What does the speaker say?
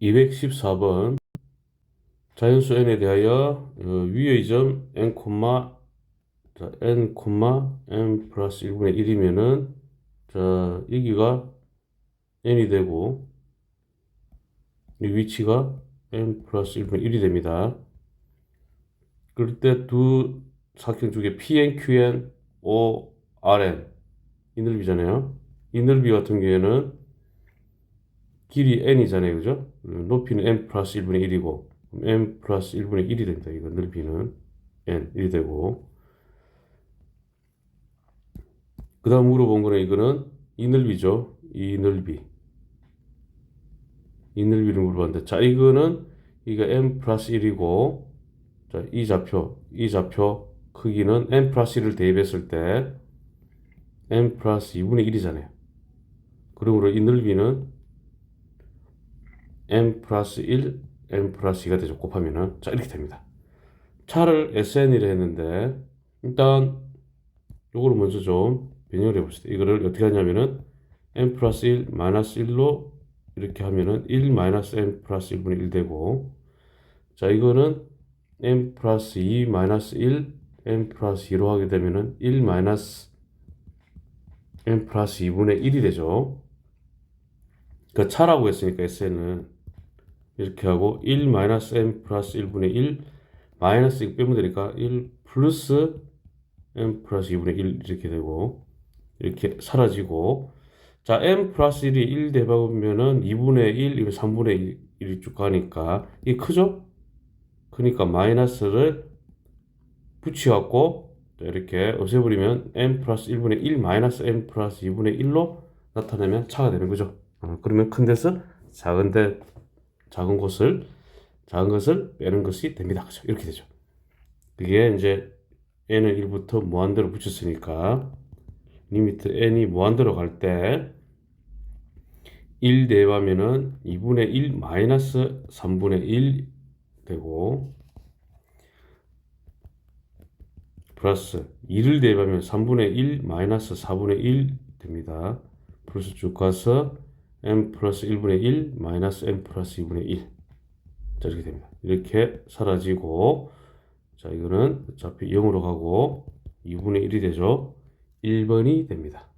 214번 자연수 n에 대하여 어, 위의 점 n, 자, n, n 플러스 1분의 1이면은 자, 여기가 n이 되고 이 위치가 n 플러스 1분의 1이 됩니다. 그럴 때 두 사각형 중에 PN, QN, O, RN 이 넓이잖아요. 이 넓이 같은 경우에는 길이 n이잖아요. 그죠? 높이는 n 플러스 1분의 1이고 n 플러스 1분의 1이 됩니다. 이거 넓이는 n 1이 되고 그 다음 물어본 거는 이거는 이 넓이죠. 이 넓이 이 넓이를 물어봤는데 자 이거는 이거 n 플러스 1이고 자, 이 좌표 이 좌표 크기는 n 플러스 1을 대입했을 때 n 플러스 2분의 1이잖아요. 그러므로 이 넓이는 n 플러스 1, n 플러스 2가 되죠. 곱하면은 자 이렇게 됩니다. 차를 SN이라 했는데 일단 요거를 먼저 좀 변형을 해봅시다. 이거를 어떻게 하냐면은 n 플러스 1 마이너스 1로 이렇게 하면은 1 마이너스 n 플러스 1분의 1 되고 자 이거는 n 플러스 2 마이너스 1 n 플러스 2로 하게 되면은 1 마이너스 n 플러스 2분의 1이 되죠. 그 차라고 했으니까 SN은 이렇게 하고 1 마이너스 n 플러스 1분의 1 마이너스 이거 빼면 되니까 1 플러스 n 플러스 2분의 1 이렇게 되고 이렇게 사라지고 자 n 플러스 1이 1 대박으면은 2분의 1 이거 3분의 1이 쭉 가니까 이게 크죠? 그러니까 마이너스를 붙여갖고 이렇게 없애버리면 n 플러스 1분의 1 마이너스 n 플러스 2분의 1로 나타내면 차가 되는 거죠. 어, 그러면 큰 데서 작은 데 작은 곳을 작은 것을 빼는 것이 됩니다. 그죠? 이렇게 되죠. 그게 이제 n을 1부터 무한대로 붙였으니까 리미트 n이 무한대로 갈 때 1 대입하면은 2분의 1 마이너스 3분의 1 되고 플러스 2를 대입하면 3분의 1 마이너스 4분의 1 됩니다. 플러스 쭉 가서 n 플러스 1분의 1 마이너스 n 플러스 2분의 1 자, 이렇게 됩니다. 이렇게 사라지고 자 이거는 어차피 0으로 가고 2분의 1이 되죠. 1번이 됩니다.